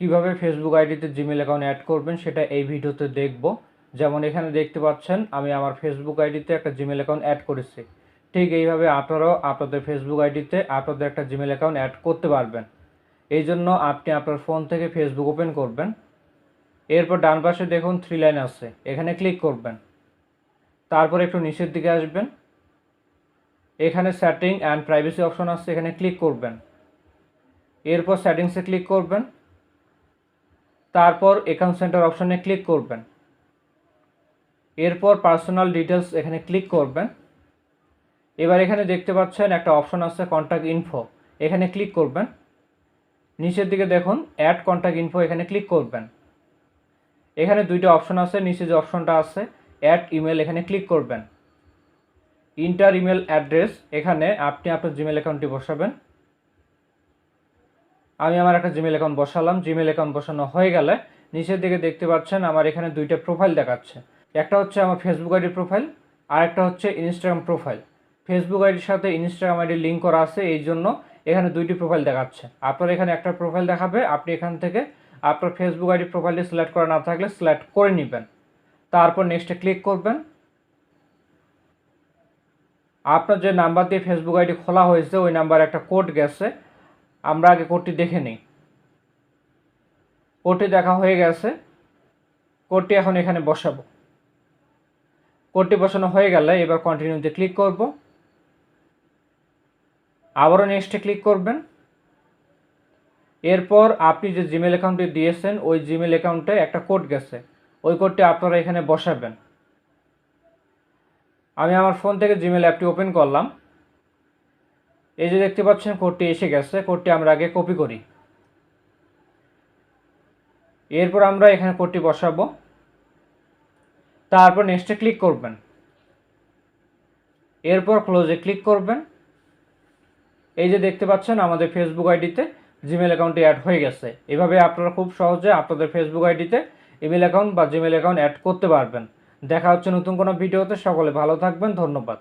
কীভাবে ফেসবুক আইডিতে Gmail account add করবেন সেটা এই ভিডিওতে দেখব। যেমন এখানে দেখতে পাচ্ছেন, আমি আমার ফেসবুক আইডিতে একটা জিমেল অ্যাকাউন্ট অ্যাড করেছি। ঠিক এইভাবে আপনারাও আপনাদের ফেসবুক আইডিতে আপনাদের একটা জিমেল অ্যাকাউন্ট অ্যাড করতে পারবেন। এই জন্য আপনি আপনার ফোন থেকে ফেসবুক ওপেন করবেন। এরপর ডান পাশে দেখুন থ্রি লাইন আছে, এখানে ক্লিক করবেন। তারপর একটু নিচের দিকে আসবেন। এখানে সেটিং অ্যান্ড প্রাইভেসি অপশন আছে, এখানে ক্লিক করবেন। এরপর সেটিংসে ক্লিক করবেন। তারপর অ্যাকাউন্ট সেন্টার অপশনে ক্লিক করবেন। এরপর পার্সোনাল ডিটেলস এখানে ক্লিক করবেন। এবার এখানে দেখতে পাচ্ছেন একটা অপশন আছে কন্ট্যাক্ট ইনফো এখানে ক্লিক করবেন। নিচের দিকে দেখুন অ্যাড কন্ট্যাক্ট ইনফো এখানে ক্লিক করবেন। এখানে দুইটা অপশন আছে, নিচে যে অপশনটা আছে অ্যাড ইমেল এখানে ক্লিক করবেন। ইন্টার ইমেল অ্যাড্রেস এখানে আপনি আপনার জিমেল অ্যাকাউন্টটি বসাবেন। আমি আমার একটা জিমেল অ্যাকাউন্ট বসালাম। জিমেল অ্যাকাউন্ট বসানো হয়ে গেলে নিচের দিকে দেখতে পাচ্ছেন আমার এখানে দুইটা প্রোফাইল দেখাচ্ছে। একটা হচ্ছে আমার ফেসবুক আইডির প্রোফাইল আর একটা হচ্ছে ইনস্টাগ্রাম প্রোফাইল ফেসবুক আইডির সাথে ইনস্টাগ্রাম আইডির লিঙ্ক করা আছে, এই জন্য এখানে দুইটি প্রোফাইল দেখাচ্ছে। আপনার এখানে একটা প্রোফাইল দেখাবে, আপনি এখান থেকে আপনার ফেসবুক আইডি প্রোফাইলটি সিলেক্ট করা না থাকলে সিলেক্ট করে নেবেন। তারপর নেক্সটে ক্লিক করবেন। আপনার যে নাম্বার দিয়ে ফেসবুক আইডি খোলা হয়েছে, ওই নাম্বারে একটা কোড গেছে। আমরা আগে কোডটি দেখে নিই। কোডটি দেখা হয়ে গেছে। কোডটি এখন এখানে বসাবো। কোডটি বসানো হয়ে গেলে এবার কন্টিনিউতে ক্লিক করব। আবারও নেক্সটে ক্লিক করবেন। এরপর আপনি যে জিমেল অ্যাকাউন্টটি দিয়েছেন, ওই জিমেল অ্যাকাউন্টে একটা কোড গেছে। ওই কোডটি আপনারা এখানে বসাবেন। আমি আমার ফোন থেকে জিমেল অ্যাপটি ওপেন করলাম। এই যে দেখতে পাচ্ছেন কোডটি এসে গেছে। কোডটি আমরা আগে কপি করি। এরপর আমরা এখানে কোডটি বসাবো। তারপর নেক্সটে ক্লিক করবেন। এরপর ক্লোজে ক্লিক করবেন। এই যে দেখতে পাচ্ছেন, আমাদের ফেসবুক আইডিতে জিমেল অ্যাকাউন্টটি অ্যাড হয়ে গেছে। এভাবে আপনারা খুব সহজে আপনাদের ফেসবুক আইডিতে ইমেল অ্যাকাউন্ট বা জিমেল অ্যাকাউন্ট অ্যাড করতে পারবেন। দেখা হচ্ছে নতুন কোনো ভিডিওতে। সকলে ভালো থাকবেন। ধন্যবাদ।